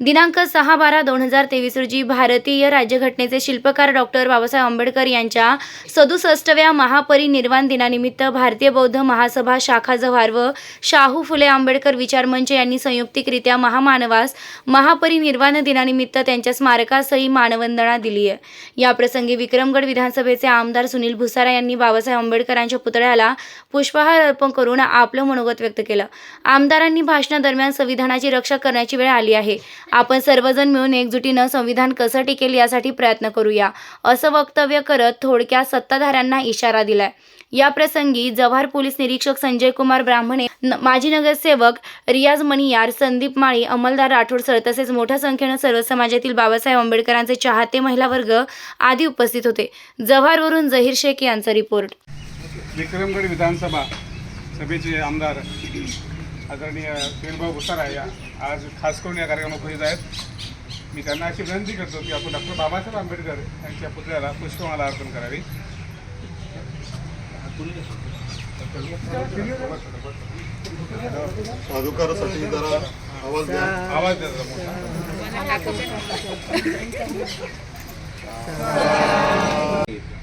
दिनांक सहा बारा दोन हजार तेवीस रोजी भारतीय राज्यघटनेचे शिल्पकार डॉक्टर बाबासाहेब आंबेडकर यांच्या सदुसष्टव्या महापरिनिर्वाण दिनानिमित्त भारतीय बौद्ध महासभा शाखा जव्हार व शाहू फुले आंबेडकर विचार मंच यांनी संयुक्तिकरित्या महामानवास महापरिनिर्वाण दिनानिमित्त त्यांच्या स्मारकासही मानवंदना दिली आहे. या प्रसंगी विक्रमगड विधानसभेचे आमदार सुनील भुसारा यांनी बाबासाहेब आंबेडकरांच्या पुतळ्याला पुष्पहार अर्पण करून आपलं मनोगत व्यक्त केलं. आमदारांनी भाषणादरम्यान संविधानाची रक्षा करण्याची वेळ आली आहे. आपण सर्वजण मिळून एकजुटीनं संविधान कसं टिकेल यासाठी प्रयत्न करूया. असं वक्तव्य करत थोडक्यात सत्ताधाऱ्यांना इशारा दिलाय. या प्रसंगी जव्हार पोलीस निरीक्षक संजय कुमार ब्राह्मणे माजी नगरसेवक रियाज मणियार संदीप माळी अंमलदार राठोड सर तसेच मोठ्या संख्येनं सर्व समाजातील बाबासाहेब आंबेडकरांचे चाहते महिला वर्ग आदी उपस्थित होते. जव्हारवरून जहीर शेख यांचा रिपोर्ट. विक्रमगड विधानसभा सभेचे आमदार आदरणीय सुनीलभाऊ भुसारा या. आज खास करून या कार्यक्रमात उपस्थित आहेत. मी त्यांना अशी विनंती करतो की आपण डॉक्टर बाबासाहेब आंबेडकर यांच्या पुतळ्याला पुष्पमाला अर्पण करावी. साधुकारासाठी जरा आवाज द्या. आवाज द्या.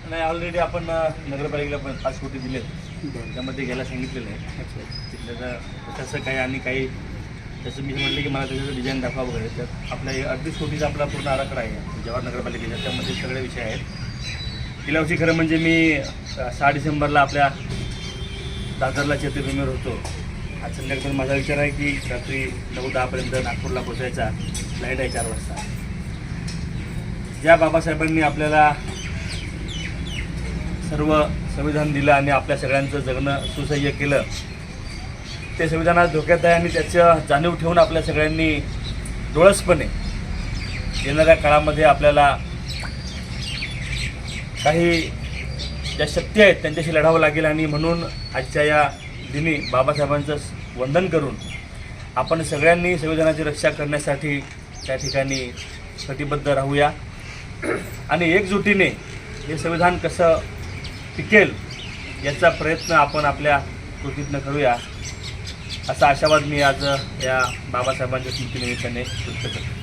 नाही ऑलरेडी आपण नगरपालिकेला पण पाच कोटी दिलेत. त्यामध्ये घ्यायला सांगितलेलं आहे. तिथलं तसं काही आणि काही जसं मी म्हटलं की मला त्याचं डिझाईन दाखवा वगैरे. तर आपल्या अगदीच कोटीचा आपला पूर्ण आराखडा आहे. जवाहर नगरपालिकेचा. त्यामध्ये सगळे विषय आहेत. गेल्या वर्षी खरं म्हणजे मी सहा डिसेंबरला आपल्या दादरला चतुर्भूमीवर होतो. आज संध्याकाळी माझा विचार आहे की रात्री नऊ दहापर्यंत नागपूरला पोचायचा फ्लाईट आहे चार वाजता. ज्या बाबासाहेबांनी आपल्याला सर्व संविधान दिलं आणि आपल्या सगळ्यांचं जगणं सुसह्य केलं ते संविधान आज धोक्यात आहे आणि त्याचं जाणीव ठेवून आपल्या सगळ्यांनी डोळसपणे येणाऱ्या काळामध्ये आपल्याला काही ज्या शक्ती आहेत त्यांच्याशी लढावं लागेल आणि म्हणून आजच्या या दिनी बाबासाहेबांचं वंदन करून आपण सगळ्यांनी संविधानाची रक्षा करण्यासाठी त्या ठिकाणी कटिबद्ध राहूया. आणि एकजुटीने हे संविधान कसं टिकेल याचा प्रयत्न आपण आपल्या कृतीतनं करूया. असा आशावाद मी आज या बाबासाहेबांच्या स्मृतीनिमित्ताने व्यक्त करतो.